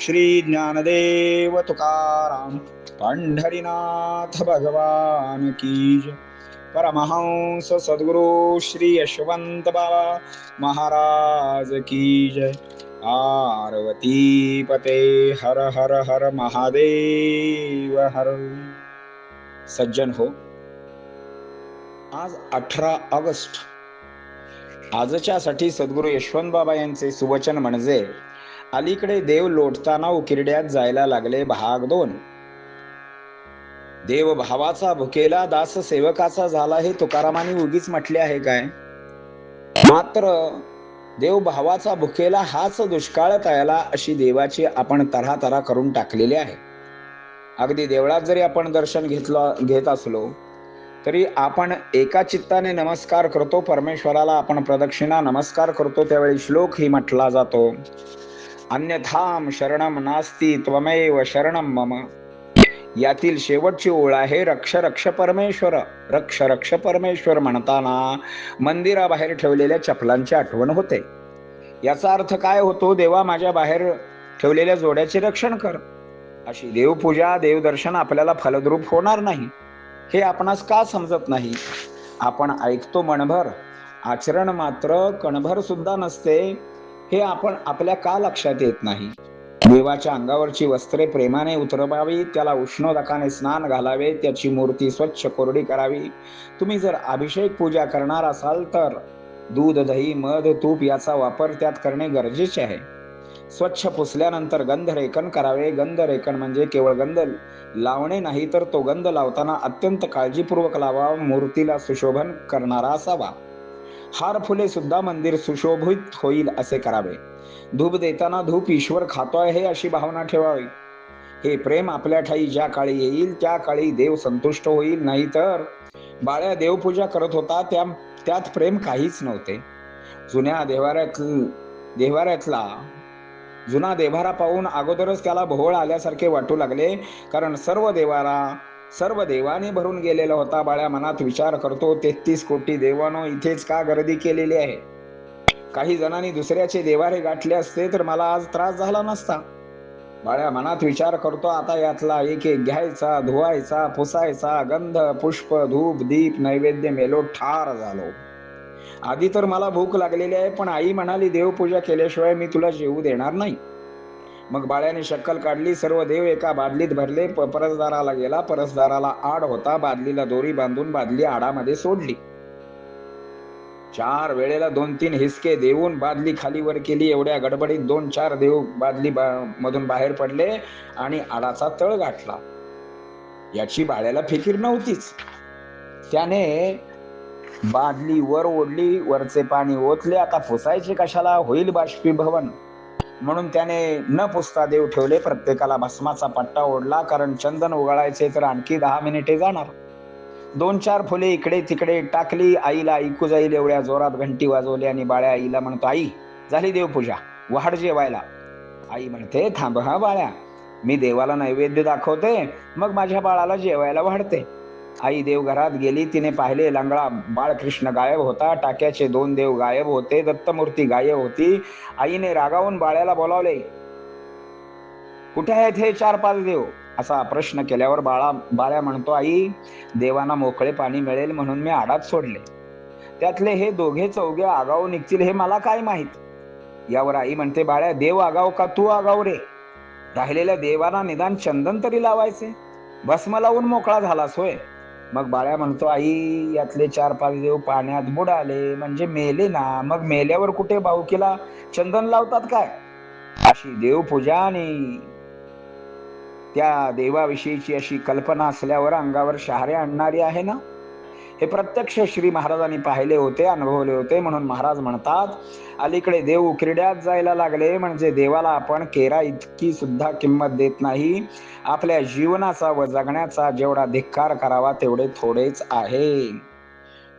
श्री ज्ञानदेव तुकाराम पंढरीनाथ भगवान की जय. परमहंस सद्गुरु श्री यशवंत बाबा महाराज की जय आरवती पते हर हर हर महादेव हर सज्जन हो आज अठरा ऑगस्ट आजच्या साठी सद्गुरू यशवंत बाबा यांचे सुवचन म्हणजे अलीकडे देव लोटताना उकिरड्यात जायला लागले भाग दोन. देव भावाचा भुकेला दास सेवकाचा झाला हे तुकारामाने उगीच म्हटले आहे काय? मात्र देव भावाचा भुकेला हाच दुष्काळ तयाला अशी देवाची आपण तऱ्हा तऱ्हा करून टाकलेली आहे. अगदी देवळात जरी आपण दर्शन घेतलं घेत असलो तरी आपण एका चित्ताने नमस्कार करतो परमेश्वराला आपण प्रदक्षिणा नमस्कार करतो त्यावेळी श्लोक ही म्हटला जातो. अन्यथाम शरणम नास्ती त्वमेव शरणम मम. यातील शेवटची ओळ आहे रक्ष रक्ष परमेश्वर. रक्ष रक्ष परमेश्वर म्हणताना मंदिराबाहेर ठेवलेल्या चपलांची आठवण होते. याचा अर्थ काय होतो देवा माझ्या बाहेर ठेवलेल्या जोड्याचे रक्षण कर. अशी देवपूजा देवदर्शन आपल्याला फलद्रूप होणार नाही. हे आपणास का समजत नाही? आपण ऐकतो मनभर. आचरण मात्र कणभर सुद्धा नसते. हे आपण आपल्या का लक्षात येत नाही? देवाच्या अंगावरची वस्त्रे प्रेमाने उतरवावी त्याला उष्णोदकाने स्नान घालावे त्याची मूर्ती स्वच्छ कोरडी करावी. तुम्ही जर अभिषेक पूजा करणार असाल तर दूध दही मध तूप याचा वापर त्यात करणे गरजेचे आहे. स्वच्छ पुसल्यानंतर गंध रेखन करावे. गंध रेखन म्हणजे केवळ गंध लावणे नाही तर तो गंध लावताना अत्यंत काळजीपूर्वक लावा मूर्तीला सुशोभन करणारा असावा. हार फुले सुद्धा मंदिर सुशोभित होईल असे करावे. धूप देताना धूप ईश्वर खातोय हे अशी भावना ठेवावी. हे प्रेम आपल्या ठाई ज्या काळी येईल त्या काळी देव संतुष्ट होईल. नाही तर बाळ्या देवपूजा करत होता त्या त्यात प्रेम काहीच नव्हते. जुन्या देवाऱ्यात देवाऱ्यातला जुना देवारा पाहून अगोदरच त्याला भोवळ आल्यासारखे वाटू लागले. कारण सर्व देवारा सर्व देवाने भरून गेलेला होता बाळ्या मनात विचार करतो तेहतीस कोटी देवानो इथेच का गर्दी केलेली आहे? काही जणांनी दुसऱ्याचे देवारे गाठले असते तर मला आज त्रास झाला नसता. बाळ्या मनात विचार करतो आता यातला एक एक घ्यायचा धुवायचा पुसायचा गंध पुष्प धूप दीप नैवेद्य मेलो ठार झालो. आधी तर मला भूक लागलेली आहे पण आई म्हणाली देवपूजा केल्याशिवाय मी तुला जेवू देणार नाही. मग बाळ्याने शक्कल काढली सर्व देव एका बादलीत भरले परसदाराला गेला परसदाराला आड होता बादलीला दोरी बांधून बादली आडामध्ये सोडली. चार वेळेला दोन तीन हिसके देऊन बादली खाली वर केली एवढ्या गडबडीत दोन चार देव बादली बा- मधून बाहेर पडले आणि आडाचा तळ गाठला. याची बाळ्याला फिकीर नव्हतीच. त्याने बादली वर ओढली वरचे पाणी ओतले आता फुसायचे कशाला? होईल बाष्पीभवन. म्हणून त्याने न पुसता देव ठेवले प्रत्येकाला भस्माचा पट्टा ओढला कारण चंदन उगाळायचे तर आणखी दहा मिनिटे जाणार. दोन चार फुले इकडे तिकडे टाकली आईला ऐकू जाईल एवढ्या जोरात घंटी वाजवली आणि बाळ्या आईला म्हणतो आई झाली देवपूजा वाढ जेवायला. आई म्हणते थांब हा बाळ्या मी देवाला नैवेद्य दाखवते मग माझ्या बाळाला जेवायला वाढते. आई देवघरात गेली तिने पाहिले लंगळा बाळकृष्ण गायब होता टाक्याचे दोन देव गायब होते दत्तमूर्ती गायब होती. आईने रागावून बाळ्याला बोलावले कुठे आहेत हे चार पाच देव? असा प्रश्न केल्यावर बाळा बाळ्या म्हणतो आई देवांना मोकळे पाणी मिळेल म्हणून मी आडात सोडले. त्यातले हे दोघे चौघे आगाऊ निघतील हे मला काय माहीत? यावर आई म्हणते बाळ्या देव आगाव का तू आगाव रे? राहिलेल्या देवाला निदान चंदन तरी लावायचे? भस्म लावून मोकळा झालास होय. मग बाळ्या म्हणतो आई यातले चार पाच देव पाण्यात बुडाले म्हणजे मेले ना. मग मेल्यावर कुठे भाऊकीला चंदन लावतात काय? अशी देवपूजा आणि त्या देवाविषयीची अशी कल्पना असल्यावर अंगावर शहारे आणणारी आहे ना? हे प्रत्यक्ष श्री महाराजांनी पाहिले होते अनुभवले होते म्हणून महाराज म्हणतात अलीकडे देव उकिरड्यात जायला लागले म्हणजे देवाला आपण केरा इतकी सुद्धा किंमत देत नाही. आपल्या जीवनाचा व जगण्याचा जेवढा धिक्कार करावा तेवढे थोडेच आहे.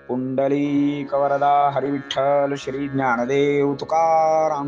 पुंडली कवरदा हरिविठ्ठल श्री ज्ञानदेव तुकाराम.